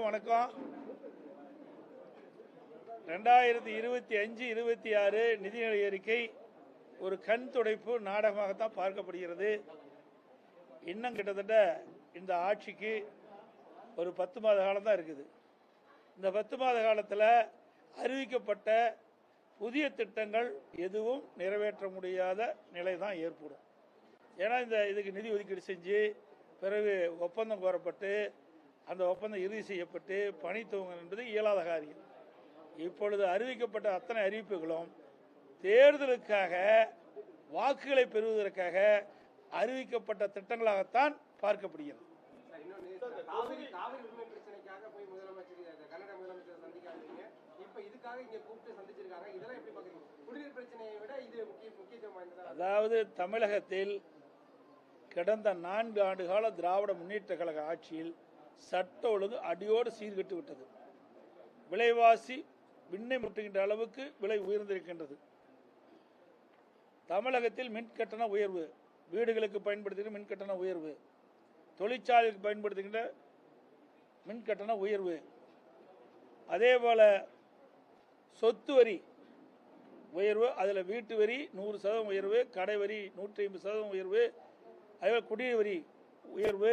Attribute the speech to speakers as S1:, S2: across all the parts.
S1: எல்லாருக்கும் வணக்கம். ரெண்டாயிரத்தி இருபத்தி அஞ்சு இருபத்தி ஆறு நிதிநிலை அறிக்கை ஒரு கண் துடைப்பு நாடகமாகத்தான் பார்க்கப்படுகிறது. இன்னும் கிட்டத்தட்ட இந்த ஆட்சிக்கு ஒரு பத்து மாத காலம் தான் இருக்குது. இந்த பத்து மாத காலத்தில் அறிவிக்கப்பட்ட புதிய திட்டங்கள் எதுவும் நிறைவேற்ற முடியாத நிலை தான் ஏற்படும். ஏன்னா இந்த இதுக்கு நிதி ஒதுக்கீடு செஞ்சு பிறகு ஒப்பந்தம் கோரப்பட்டு அந்த ஒப்பந்தம் இறுதி செய்யப்பட்டு பணி துவங்கும் என்பது இயலாத காரியம். இப்பொழுது அறிவிக்கப்பட்ட அத்தனை அறிவிப்புகளும் தேர்தலுக்காக வாக்குகளை பெறுவதற்காக அறிவிக்கப்பட்ட திட்டங்களாகத்தான் பார்க்கப்படுகிறது. அதாவது தமிழகத்தில் கடந்த நான்கு ஆண்டு கால திராவிட முன்னேற்ற கழக ஆட்சியில் சட்ட ஒழுங்கு அடியோடு சீர்கெட்டு விட்டது. விலைவாசி விண்ணை முட்டுகின்ற அளவுக்கு விலை உயர்ந்திருக்கின்றது. தமிழகத்தில் மின் கட்டண உயர்வு வீடுகளுக்கு பயன்படுத்துகிற மின் கட்டண உயர்வு தொழிற்சாலைக்கு பயன்படுத்துகின்ற மின் கட்டண உயர்வு. அதே போல் சொத்து வரி உயர்வு அதில் வீட்டு வரி நூறு சதவீதம் உயர்வு கடை வரி நூற்றி ஐம்பது சதவீதம் உயர்வு அதே குடிநீர் வரி உயர்வு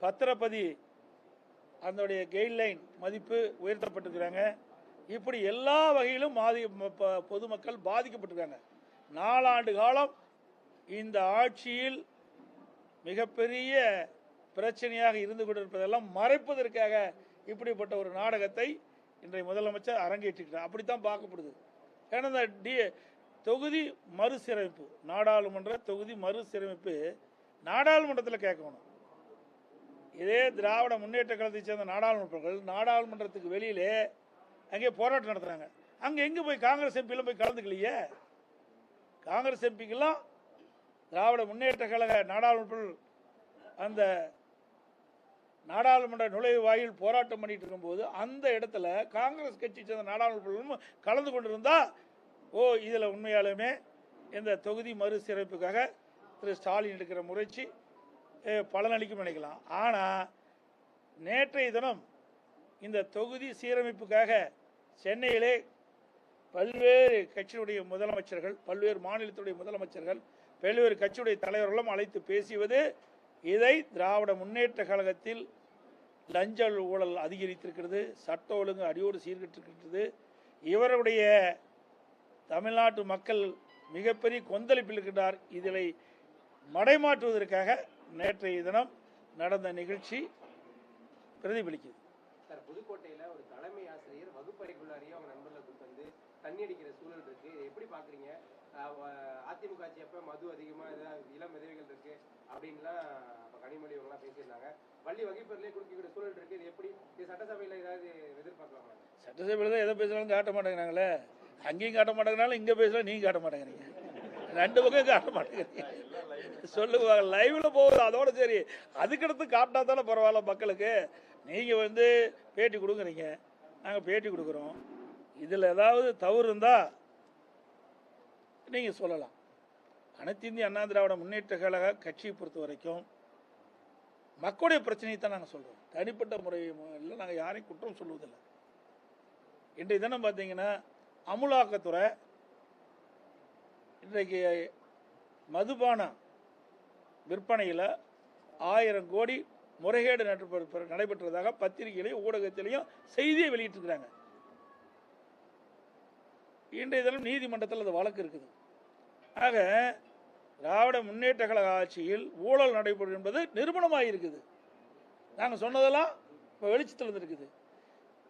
S1: பத்திரப்பதி அதனுடைய கைட்லைன் மதிப்பு உயர்த்தப்பட்டிருக்கிறாங்க. இப்படி எல்லா வகையிலும் பாதி ம- பொதுமக்கள் பாதிக்கப்பட்டிருக்காங்க. நாலாண்டு காலம் இந்த ஆட்சியில் மிகப்பெரிய பிரச்சனையாக இருந்து கொண்டிருப்பதெல்லாம் மறைப்பதற்காக இப்படிப்பட்ட ஒரு நாடகத்தை இன்றைய முதலமைச்சர் அரங்கேற்றிருக்கிறார் அப்படித்தான் பார்க்கப்படுது. ஏன்னா இந்த டி தொகுதி மறுசீரமைப்பு நாடாளுமன்ற தொகுதி மறுசீரமைப்பு நாடாளுமன்றத்தில் கேட்கணும். இதே திராவிட முன்னேற்ற கழகத்தை சேர்ந்த நாடாளுமன்றங்கள் நாடாளுமன்றத்துக்கு வெளியிலே அங்கே போராட்டம் நடத்துகிறாங்க அங்கே எங்கே போய் காங்கிரஸ் எம்பிலாம் போய் கலந்துக்கலையே? காங்கிரஸ் எம்பிக்கெல்லாம் திராவிட முன்னேற்ற கழக நாடாளுமன்ற அந்த நாடாளுமன்ற நுழைவு வாயில் போராட்டம் பண்ணிட்டு இருக்கும்போது அந்த இடத்துல காங்கிரஸ் கட்சி சேர்ந்த நாடாளுமன்ற கலந்து கொண்டிருந்தா ஓ இதில் உண்மையாலுமே இந்த தொகுதி மறுசீரமைப்புக்காக திரு ஸ்டாலின் எடுக்கிற முயற்சி பலனளிக்கும் நினைக்கலாம். ஆனால் நேற்றைய தினம் இந்த தொகுதி சீரமைப்புக்காக சென்னையிலே பல்வேறு கட்சியுடைய முதலமைச்சர்கள் பல்வேறு மாநிலத்துடைய முதலமைச்சர்கள் பல்வேறு கட்சியுடைய தலைவர்களும் அழைத்து பேசியது இதை திராவிட முன்னேற்ற கழகத்தில் லஞ்ச ஊழல் அதிகரித்திருக்கிறது சட்ட ஒழுங்கு அடியோடு சீர்கிட்டிருக்கிறது. இவருடைய தமிழ்நாட்டு மக்கள் மிகப்பெரிய கொந்தளிப்பில் இருக்கின்றார் இதில் மடைமாற்றுவதற்காக நேற்றைய தினம் நடந்த நிகழ்ச்சி பிரதிபலிக்குது.
S2: சார் புதுக்கோட்டையில ஒரு தலைமை ஆசிரியர் வகுப்பறைக்குள்ளாரியே அவங்க நண்பர்களை கூட்டு வந்து தண்ணி அடிக்கிற சூழல் இருக்கு. எப்படி பாக்குறீங்க? அதிமுக ஆட்சி அப்ப மது அதிகமா ஏதாவது இளம் விதவைகள் இருக்கு அப்படின்லாம் அப்ப கனிமொழி இவங்க எல்லாம் பேசியிருந்தாங்க. பள்ளி வகுப்பறையிலே குடிக்கக்கூடிய சூழல் இருக்கு. இது எப்படி இது சட்டசபையில ஏதாவது எதிர்பார்க்கலாமா?
S1: சட்டசபையில் தான் எதை பேசுனாலும் காட்ட மாட்டேங்கிறாங்களே. அங்கேயும் காட்ட மாட்டேங்கிறாலும் இங்கே பேசலாம் நீங்கள் காட்ட மாட்டேங்கிறீங்க. ரெண்டு பக்கம் காட்ட மாட்டேங்கிறீங்க. சொல்லுவாங்க. லைவ்ல போகுது அதோட சரி. அதுக்கடுத்து காட்டினா தானே பரவாயில்ல மக்களுக்கு. நீங்கள் வந்து பேட்டி கொடுக்குறீங்க நாங்கள் பேட்டி கொடுக்குறோம். இதில் ஏதாவது தவறு இருந்தால் நீங்கள் சொல்லலாம். அனைத்து இந்திய அண்ணா திராவிட முன்னேற்ற கழக கட்சியை பொறுத்த வரைக்கும் மக்களுடைய பிரச்சனையை தான் நாங்கள் சொல்கிறோம் தனிப்பட்ட முறையில் நாங்கள் யாரையும் குற்றம் சொல்லுவதில்லை இன்றைய தினம் பார்த்தீங்கன்னா அமுலாக்கத்துறை இன்றைக்கு மதுபானம் விற்பனையில் ஆயிரம் கோடி முறைகேடு நடைபெற்ற- நடைபெற்றதாக பத்திரிகையிலையும் ஊடகத்திலையும் செய்தியை வெளியிட்டிருக்கிறாங்க. இன்றைய தினம் நீதிமன்றத்தில் அந்த வழக்கு இருக்குது. ஆக திராவிட முன்னேற்ற கழக ஆட்சியில் ஊழல் நடைபெறும் என்பது நிரூபணமாக இருக்குது. நாங்கள் சொன்னதெல்லாம் இப்போ வெளிச்சத்தில் இருக்குது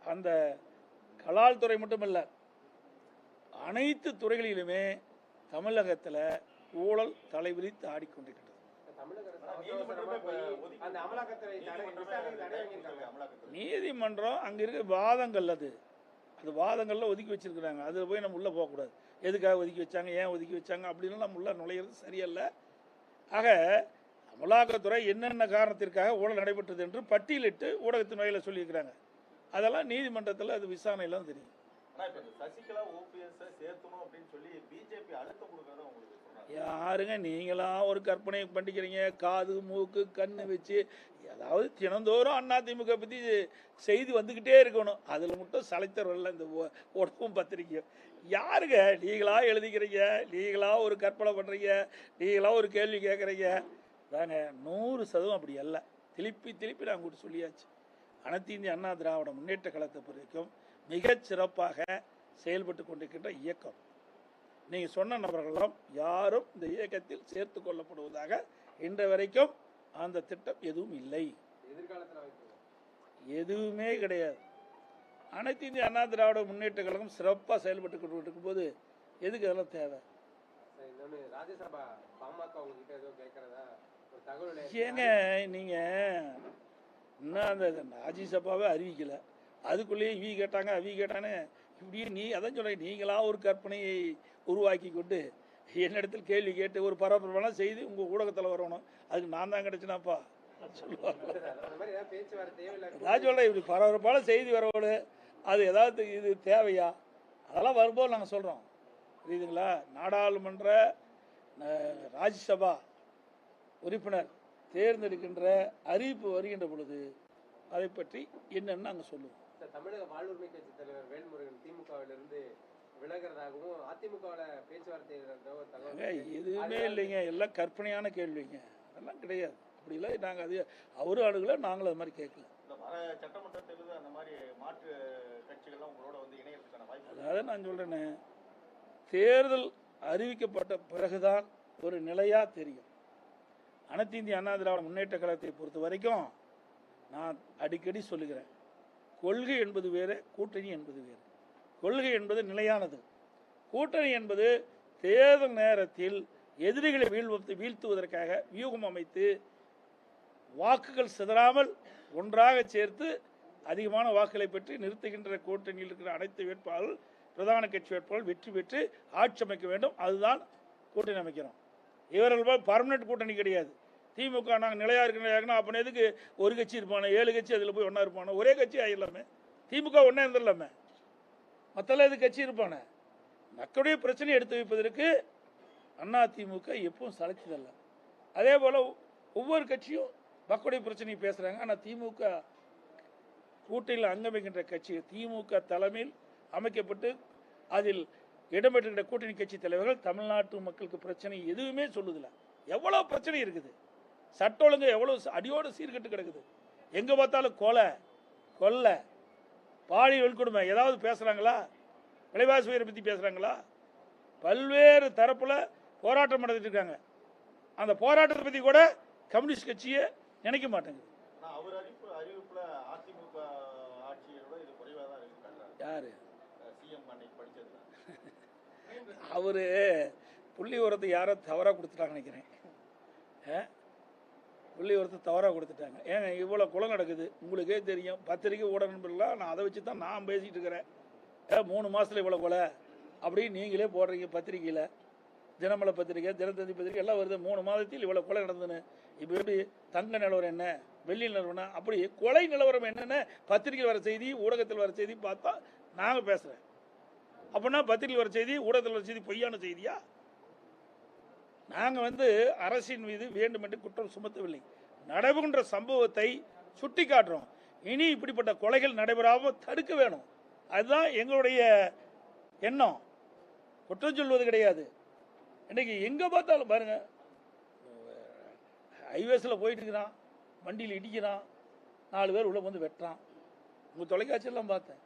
S1: அந்த கலால் துறை மட்டுமல்ல அனைத்து துறைகளிலுமே தமிழகத்தில் ஊழல் தலைவிரித்து ஆடிக்கொண்டிருக்கிறது. நீதிமன்றம் அங்கே இருக்க வாதங்கள் அது. அது வாதங்கள்ல ஒதுக்கி வச்சிருக்கிறாங்க. அதில் போய் நம்ம உள்ளே போகக்கூடாது. எதுக்காக ஒதுக்கி வச்சாங்க ஏன் ஒதுக்கி வச்சாங்க அப்படின்னு நம்ம உள்ள நுழையிறது சரியல்ல. ஆக அமலாக்கத்துறை என்னென்ன காரணத்திற்காக ஊழல் நடைபெற்றது என்று பட்டியலிட்டு ஊடகத்தின் வகையில் சொல்லியிருக்கிறாங்க. அதெல்லாம் நீதிமன்றத்தில் அது விசாரணையில தான் தெரியும்.
S3: சசிகலா ஓபிஎஸ் சேர்த்தணும் அப்படின்னு சொல்லி பிஜேபி அழுத்தம் கொடுக்கறத
S1: யாருங்க நீங்களா ஒரு கற்பனை பண்ணிக்கிறீங்க? காது மூக்கு கண்ணு வச்சு அதாவது தினந்தோறும் அண்ணா திமுக பற்றி செய்தி வந்துக்கிட்டே இருக்கணும். அதில் மட்டும் சளைத்தரவில்லை இந்த ஒ- உடம்பும் பத்திரிக்கையும். யாருங்க நீங்களா எழுதிக்கிறீங்க? நீங்களா ஒரு கற்பனை பண்ணுறீங்க நீங்களா ஒரு கேள்வி கேட்குறீங்க தாங்க நூறு சதவீதம் அப்படி அல்ல. திருப்பி திருப்பி நான் கூட சொல்லியாச்சு. அனைத்து இந்திய அண்ணா திராவிட முன்னேற்ற கழகத்தை பொறுத்தவரைக்கும் மிகச் சிறப்பாக செயல்பட்டு கொண்டிருக்கின்ற இயக்கம். நீங்கள் சொன்ன நபர்களெல்லாம் யாரும் இந்த இயக்கத்தில் சேர்த்து கொள்ளப்படுவதாக இன்று வரைக்கும் அந்த திட்டம் எதுவும் இல்லை. எதுவுமே கிடையாது. அனைத்து இந்திய அண்ணா திராவிட முன்னேற்ற கழகம் சிறப்பாக செயல்பட்டு கொண்டு இருக்கும்போது எதுக்கு அதெல்லாம் தேவை? ஏங்க நீங்கள் இன்னும் அந்த ராஜ்யசபாவே அறிவிக்கலை. அதுக்குள்ளேயே இவி கேட்டாங்க அவி கேட்டான்னு இப்படியே நீ அதான் சொல்கிறேன் நீங்களா ஒரு கற்பனையை உருவாக்கி கொண்டு என்னிடத்தில் கேள்வி கேட்டு ஒரு பரபரப்பான செய்தி உங்கள் ஊடகத்தில் வரணும். அதுக்கு நான் தான் கிடச்சினாப்பா? சொல்லுவாங்க. நான் சொல்கிறேன் இப்படி பரபரப்பான செய்தி வரவோடு அது ஏதாவது இது தேவையா? அதெல்லாம் வரும்போது நாங்கள் சொல்கிறோம் புரியுதுங்களா? நாடாளுமன்ற ராஜ்யசபா உறுப்பினர் தேர்ந்தெடுக்கின்ற அறிவிப்பு வருகின்ற பொழுது அதை பற்றி என்னன்னு நாங்கள் சொல்லுவோம்.
S2: தமிழக வாழ்வுரிமை கட்சி தலைவர் வேல்முருகன் திமுகவிலிருந்து விலகிறதாகவும் அதிமுகவில் பேச்சுவார்த்தை
S1: எதுவுமே இல்லைங்க. எல்லாம் கற்பனையான கேள்விங்க. அதெல்லாம் கிடையாது. அப்படிலாம் நாங்கள் அது அவரும் அணுகல நாங்களும் அது மாதிரி கேட்கல.
S3: சட்டமன்ற தேர்தல் அந்த மாதிரி மாற்று கட்சிகள்லாம் உங்களோட வந்து இணையறதுக்கான வாய்ப்பு.
S1: அதாவது நான் சொல்கிறேனே தேர்தல் அறிவிக்கப்பட்ட பிறகுதான் ஒரு நிலையாக தெரியும். அனைத்து இந்திய அண்ணா திராவிட முன்னேற்ற கழகத்தை பொறுத்த வரைக்கும் நான் அடிக்கடி சொல்லுகிறேன் கொள்கை என்பது வேறு கூட்டணி என்பது வேறு. கொள்கை என்பது நிலையானது. கூட்டணி என்பது தேர்தல் நேரத்தில் எதிரிகளை வீழ்வத்து வீழ்த்துவதற்காக வியூகம் அமைத்து வாக்குகள் சிதறாமல் ஒன்றாக சேர்த்து அதிகமான வாக்குகளை பெற்று நிறுத்துகின்ற கூட்டணியில் இருக்கிற அனைத்து வேட்பாளர்கள் பிரதான கட்சி வேட்பாளர்கள் வெற்றி பெற்று ஆட்சி அமைக்க வேண்டும். அதுதான் கூட்டணி அமைக்கிறோம் இவர்கள் பர்மனெண்ட் கூட்டணி கிடையாது. திமுக நாங்கள் நிலையாக இருக்கிறாங்கன்னா அப்போ எதுக்கு ஒரு கட்சி இருப்பானே ஏழு கட்சி அதில் போய் ஒன்றா இருப்பானோ? ஒரே கட்சி ஆகிடலாமே திமுக ஒன்றே இருந்துடலாமே. மற்றெல்லாம் இது கட்சி இருப்பானே. மக்களுடைய பிரச்சனையை எடுத்து வைப்பதற்கு அண்ணா திமுக எப்பவும் சளைச்சதல்ல அதே போல் ஒவ்வொரு கட்சியும் மக்களுடைய பிரச்சனையை பேசுகிறாங்க ஆனால் திமுக கூட்டணியில் அங்கமைக்கின்ற கட்சி திமுக தலைமையில் அமைக்கப்பட்டு அதில் இடம்பெற்றுகின்ற கூட்டணி கட்சி தலைவர்கள் தமிழ்நாட்டு மக்களுக்கு பிரச்சனை எதுவுமே சொல்லுதில்ல. எவ்வளோ பிரச்சனை இருக்குது? சட்ட ஒழுங்கு எவ்வளோ அடியோடு சீர்கெட்டு கிடக்குது? எங்கே பார்த்தாலும் கொலை கொள்ளை பாலியல் வன்கொடுமை. ஏதாவது பேசுகிறாங்களா விலைவாசி உயரை பற்றி பேசுகிறாங்களா பல்வேறு தரப்பில் போராட்டம் நடத்திட்டு இருக்காங்க. அந்த போராட்டத்தை பற்றி கூட கம்யூனிஸ்ட் கட்சியை நினைக்க மாட்டேங்குது. யாரு அவரு புள்ளி உரத்தை யாரோ? தவறாக கொடுத்துட்டாங்க நினைக்கிறேன். ஆ? ஒருத்தர் தவறாக கொடுத்துட்டாங்க. ஏங்க இவ்வளோ குளம் நடக்குது. உங்களுக்கே தெரியும். பத்திரிக்கை ஊடக நண்பர்களாக நான் அதை வச்சு தான் நான் பேசிகிட்டு இருக்கிறேன். ஏ மூணு மாதத்தில் இவ்வளோ கொலை? அப்படின்னு நீங்களே போடுறீங்க பத்திரிக்கையில். தினமலை பத்திரிக்கை தினத்தந்தி பத்திரிக்கை எல்லாம் வருது. மூணு மாதத்தில் இவ்வளோ கொலை நடந்ததுன்னு. இப்போ எப்படி தங்க நிலவரம் என்ன? வெள்ளி நிலவரம் என்ன அப்படி கொலை நிலவரம் என்னென்ன பத்திரிக்கை வர செய்தி ஊடகத்தில் வர செய்தி பார்த்தா நாங்கள் பேசுகிறேன் அப்படின்னா பத்திரிகையில் வர செய்தி ஊடகத்தில் வர செய்தி பொய்யான செய்தியா? நாங்கள் வந்து அரசின் மீது வேண்டுமென்று குற்றம் சுமத்தவில்லை. நடைபெறுகின்ற சம்பவத்தை சுட்டி காட்டுறோம் இனி இப்படிப்பட்ட கொலைகள் நடைபெறாமல் தடுக்க வேணும். அதுதான் எங்களுடைய எண்ணம். குற்றம் சொல்வது கிடையாது. இன்னைக்கு எங்கே பார்த்தாலும் பாருங்க. ஹைவேஸில் போயிட்டு இருக்கிறான். வண்டியில் இடிக்கிறான். நாலு பேர் உள்ளே வந்து வெட்டுறான். உங்கள் தொலைக்காட்சியெல்லாம் பார்த்தேன்.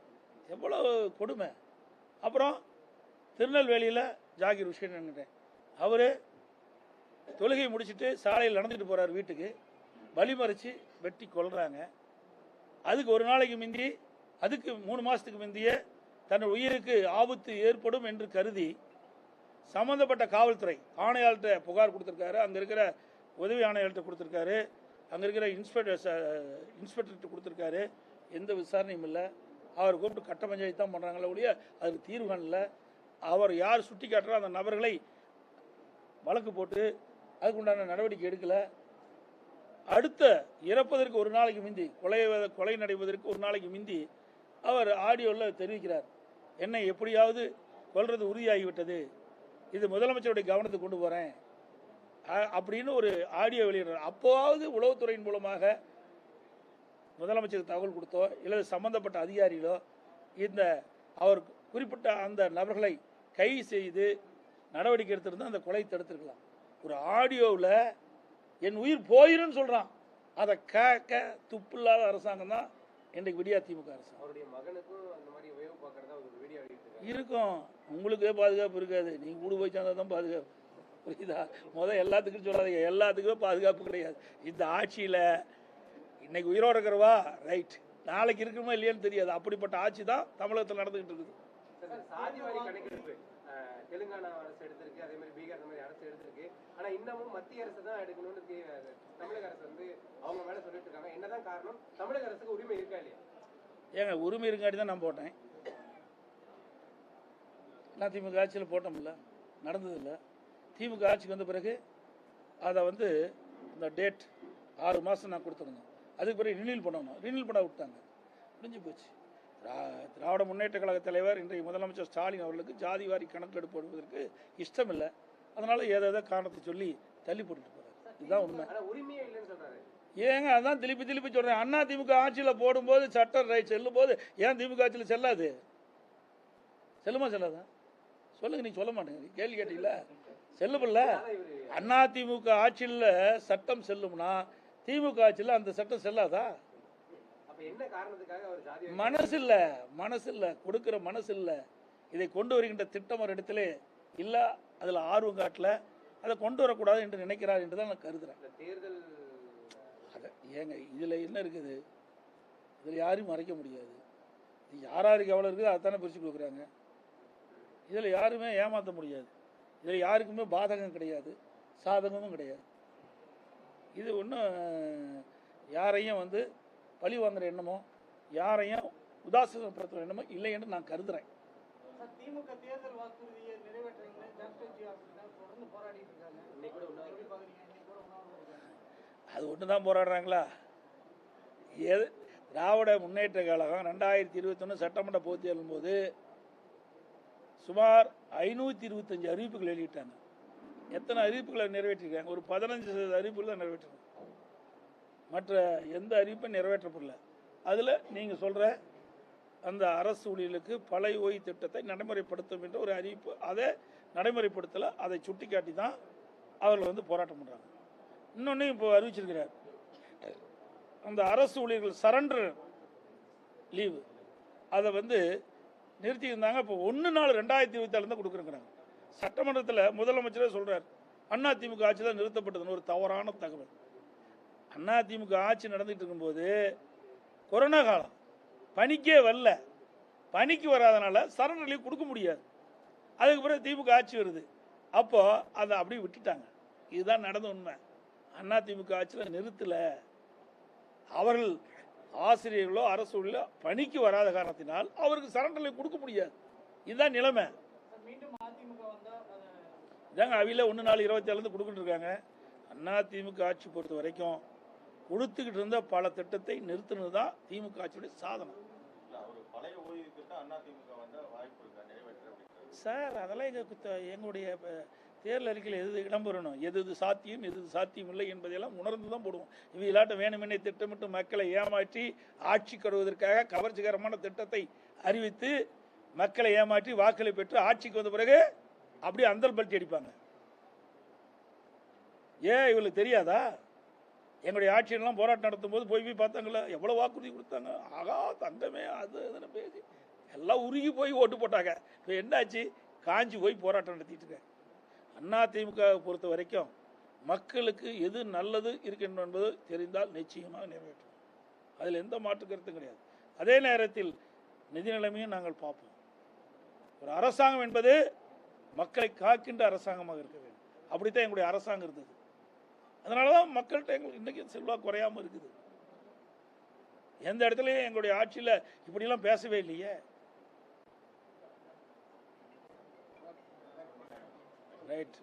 S1: எவ்வளோ கொடுமை. அப்புறம் திருநெல்வேலியில் ஜாகிர் உஷேன் அவர் தொழுகை முடிச்சுட்டு சாலையில் நடந்துட்டு போகிறார் வீட்டுக்கு. வழிமறித்து வெட்டி கொள்கிறாங்க அதுக்கு ஒரு நாளைக்கு முந்தி அதுக்கு மூணு மாதத்துக்கு முந்திய தன் உயிருக்கு ஆபத்து ஏற்படும் என்று கருதி சம்மந்தப்பட்ட காவல்துறை ஆணையாளர்கிட்ட புகார் கொடுத்துருக்காரு. அங்கே இருக்கிற உதவி ஆணையாளர்கிட்ட கொடுத்துருக்காரு. அங்கே இருக்கிற இன்ஸ்பெக்டர் இன்ஸ்பெக்டர்கிட்ட கொடுத்துருக்காரு. எந்த விசாரணையும் இல்லை. அவர் கூப்பிட்டு கட்ட பஞ்சாயத்து தான் பண்ணுறாங்களே ஒழிய அதுக்கு தீர்வு காணல. அவர் யார் சுட்டி காட்டுறோ அந்த நபர்களை வழக்கு போட்டு அதுக்குண்டான நடவடிக்கை எடுக்கலை. அடுத்த இறப்பதற்கு ஒரு நாளைக்கு மிந்தி கொலை கொலை நடைபெறுவதற்கு ஒரு நாளைக்கு மிந்தி அவர் ஆடியோவில் தெரிவிக்கிறார். என்னை எப்படியாவது கொள்வது உறுதியாகிவிட்டது. இது முதலமைச்சருடைய கவனத்துக்கு கொண்டு போகிறேன் அப்படின்னு ஒரு ஆடியோ வெளியிடுறார். அப்போவாவது உளவுத்துறையின் மூலமாக முதலமைச்சருக்கு தகவல் கொடுத்தோ இல்லை சம்பந்தப்பட்ட அதிகாரிகளோ இந்த அவர் குறிப்பிட்ட அந்த நபர்களை கைது செய்து நடவடிக்கை எடுத்திருந்தால் அந்த கொலை தடுத்திருக்கலாம். ஒரு ஆடியோவில் என் உயிர் போயிருன்னு சொல்கிறான் அதை கேட்க துப்பில்லாத அரசாங்கம் தான் இன்றைக்கு விடியா திமுக அரசாங்கம்
S2: அவருடைய மகனுக்கும் அந்த மாதிரி வேவு பார்க்கறதா ஒரு வீடியோ வெளியிட்டிருக்காங்க
S1: இருக்கும். உங்களுக்கே பாதுகாப்பு இருக்காது. நீங்கள் கூட போய் சேர்ந்தா தான் பாதுகாப்பு. புரியுதா? முதல் எல்லாத்துக்கும் சொல்லாதீங்க. எல்லாத்துக்குமே பாதுகாப்பு கிடையாது. இந்த ஆட்சியில் இன்னைக்கு உயிரோட இருக்கிறவா? ரைட். நாளைக்கு இருக்குமா இல்லையான்னு தெரியாது. அப்படிப்பட்ட ஆட்சி தான் தமிழகத்தில் நடந்துகிட்டு இருக்குது.
S2: தெலுங்கானா அரசு எடுத்திருக்கு அதே மாதிரி பீகார் மாதிரி அரசு எடுத்திருக்கு. ஆனா இன்னமும் மத்திய அரசு தான் எடுக்கணும்னு தமிழக அரசு வந்து அவங்க மேல சொல்லிட்டு இருக்காங்க. என்னதான் காரணம்? தமிழக அரசுக்கு உரிமை இருக்கா இல்லையா?
S1: ஏங்க உரிமை இருக்காட்டி தான் நான் போட்டேன். நான் திமுக ஆட்சியில் போட்டோம்ல. நடந்ததில்லை. திமுக ஆட்சிக்கு வந்த பிறகு அதை வந்து இந்த டேட் ஆறு மாதம் நான் கொடுத்துருந்தேன். அதுக்கு பிறகு ரினியூல் பண்ணணும். ரினியூல் பண்ண விட்டாங்க. முடிஞ்சு போச்சு. திராவிட முன்னேற்ற கழக தலைவர் இன்றைய முதலமைச்சர் ஸ்டாலின் அவர்களுக்கு ஜாதி வாரி கணக்கெடுப்பு எடுப்பதற்கு இஷ்டம் இல்லை அதனால ஏதோ காரணத்தை சொல்லி தள்ளி போட்டுட்டு போறாரு. இதுதான் உண்மை. ஏங்க அதான் திருப்பி திருப்பி சொல்றேன். அண்ணா திமுக ஆட்சியில் போடும்போது சட்டம் ரைட் செல்லும் போது ஏன் திமுக ஆட்சியில் செல்லாது? செல்லுமா செல்லாதா? சொல்லுங்க நீ சொல்ல மாட்டேங்க. கேள்வி கேட்டீங்களா செல்லுமில்ல. அண்ணா திமுக ஆட்சியில் சட்டம் செல்லும்னா திமுக ஆட்சியில் அந்த சட்டம் செல்லாதா? மனசு இல்ல மனசு இல்ல கொடுக்கிற மனசு இல்ல இதை கொண்டு வருகின்ற திட்டம் ஒரு இடத்துல இல்ல அதுல ஆர்வம் காட்டல. அதை கொண்டு வரக்கூடாது என்று நினைக்கிறார் என்று தான் நான் கருதுறேன்.
S2: இந்த தேர்தல்
S1: அத ஏங்க இதுல என்ன இருக்குது? இதுல யாரையும் மறைக்க முடியாது. இது யார் யாருக்கு எவ்வளோ இருக்குது அதானே பிரித்து கொடுக்குறாங்க. இதில் யாருமே ஏமாற்ற முடியாது. இதில் யாருக்குமே பாதகம் கிடையாது சாதகமும் கிடையாது. இது ஒன்றும் யாரையும் வந்து பழி வாங்குற எண்ணமோ யாரையும் உதாசீனப்படுத்துகிற எண்ணமோ இல்லை என்று நான் கருதுறேன்.
S4: சார், திமுக தேர்தல் வாக்குறுதியை
S1: அது ஒன்று தான் போராடுறாங்களா? எது? திராவிட முன்னேற்ற கழகம் ரெண்டாயிரத்தி இருபத்தொன்று சட்டமன்ற பொது தேர்தலும் போது சுமார் ஐநூற்றி இருபத்தஞ்சு அறிவிப்புகள் வெளியிட்டாங்க. எத்தனை அறிவிப்புகளை நிறைவேற்றிருக்காங்க? ஒரு பதினஞ்சு சதவீத அறிவிப்புகள் தான் நிறைவேற்றிருக்காங்க மற்ற எந்த அறிவிப்பும் நிறைவேற்றப்படல. அதில் நீங்கள் சொல்கிற அந்த அரசு ஊழியர்களுக்கு பழைய ஓய்வு திட்டத்தை நடைமுறைப்படுத்தும் என்ற ஒரு அறிவிப்பு அதை நடைமுறைப்படுத்தலை அதை சுட்டிக்காட்டி தான் அவர்கள் வந்து போராட்டம் பண்ணுறாங்க இன்னொன்று இப்போ அறிவிச்சிருக்கிறார். அந்த அரசு ஊழியர்கள் சரண்டர் லீவு அதை வந்து நிறுத்தியிருந்தாங்க. இப்போ ஒன்று நாள் ரெண்டாயிரத்தி இருபத்தாலு தான் கொடுக்குறேங்கிறாங்க. சட்டமன்றத்தில் முதலமைச்சரே சொல்கிறார் அண்ணா திமுக ஆட்சி தான் நிறுத்தப்பட்டதுன்னு ஒரு தவறான தகவல். அண்ணா திமுக ஆட்சி நடந்துகிட்டு இருக்கும்போது கொரோனா காலம். பணிக்கே வரல. பணிக்கு வராதனால சரண்டர் லீவ் கொடுக்க முடியாது. அதுக்கு பிறகு திமுக ஆட்சி வருது. அப்போ அதை அப்படியே விட்டுட்டாங்க. இதுதான் நடந்த உண்மை. அண்ணா திமுக ஆட்சியில் நிறுத்தல. அவர்கள் ஆசிரியர்களோ அரசு பணிக்கு வராத காரணத்தினால் அவருக்கு சரண்டலை கொடுக்க முடியாது. இதுதான் நிலைமை.
S4: சார், மீண்டும்
S1: இதாங்க ஒன்று நாலு இருபத்தி ஏழுலேருந்து கொடுத்துட்டு இருக்காங்க. அண்ணா திமுக ஆட்சி பொறுத்த வரைக்கும் கொடுத்துக்கிட்டு இருந்த பல திட்டத்தை நிறுத்தினது தான் திமுக ஆட்சியுடைய சாதனை.
S3: பழைய ஓய்வு திட்டம் அண்ணா திமுக வாய்ப்பு இருக்காங்க
S1: சார் அதெல்லாம் எங்கள் குத்த எங்களுடைய தேர்தல் அறிக்கையில் எது இடம்பெறணும்? எது எது சாத்தியம் எது எது சாத்தியம் இல்லை என்பதையெல்லாம் உணர்ந்து தான் போடுவோம். இவ இல்லாட்ட வேணுமென்னே திட்டமிட்டு மக்களை ஏமாற்றி ஆட்சி கருவதற்காக கவர்ச்சிகரமான திட்டத்தை அறிவித்து மக்களை ஏமாற்றி வாக்களை பெற்று ஆட்சிக்கு வந்த பிறகு அப்படியே அந்தல் பல்ட்டி அடிப்பாங்க. ஏன் இவளுக்கு தெரியாதா? எங்களுடைய ஆட்சியெல்லாம் போராட்டம் நடத்தும் போது போய் போய் பார்த்தாங்களா எவ்வளோ வாக்குறுதி கொடுத்தாங்க? ஆகா தங்கமே அது இதுன்னு பேசி எல்லாம் உருகி போய் ஓட்டு போட்டாங்க. இப்போ என்னாச்சு? காஞ்சி போய் போராட்டம் நடத்திட்டு இருக்காங்க அண்ணா பொறுத்த வரைக்கும் மக்களுக்கு எது நல்லது இருக்கின்ற என்பது தெரிந்தால் நிச்சயமாக நிறைவேற்றும். அதில் எந்த மாற்று கருத்தும் கிடையாது. அதே நேரத்தில் நிதி நிலைமையும் நாங்கள் பார்ப்போம். ஒரு அரசாங்கம் என்பது மக்களை காக்கின்ற அரசாங்கமாக இருக்க வேண்டும். அப்படித்தான் எங்களுடைய அரசாங்கம் இருந்தது. அதனால தான் மக்கள்கிட்ட எங்களுக்கு இன்றைக்கி செல்வாக்கு குறையாமல் இருக்குது. எந்த இடத்துலையும் எங்களுடைய ஆட்சியில் இப்படிலாம் பேசவே இல்லையே. ரைட்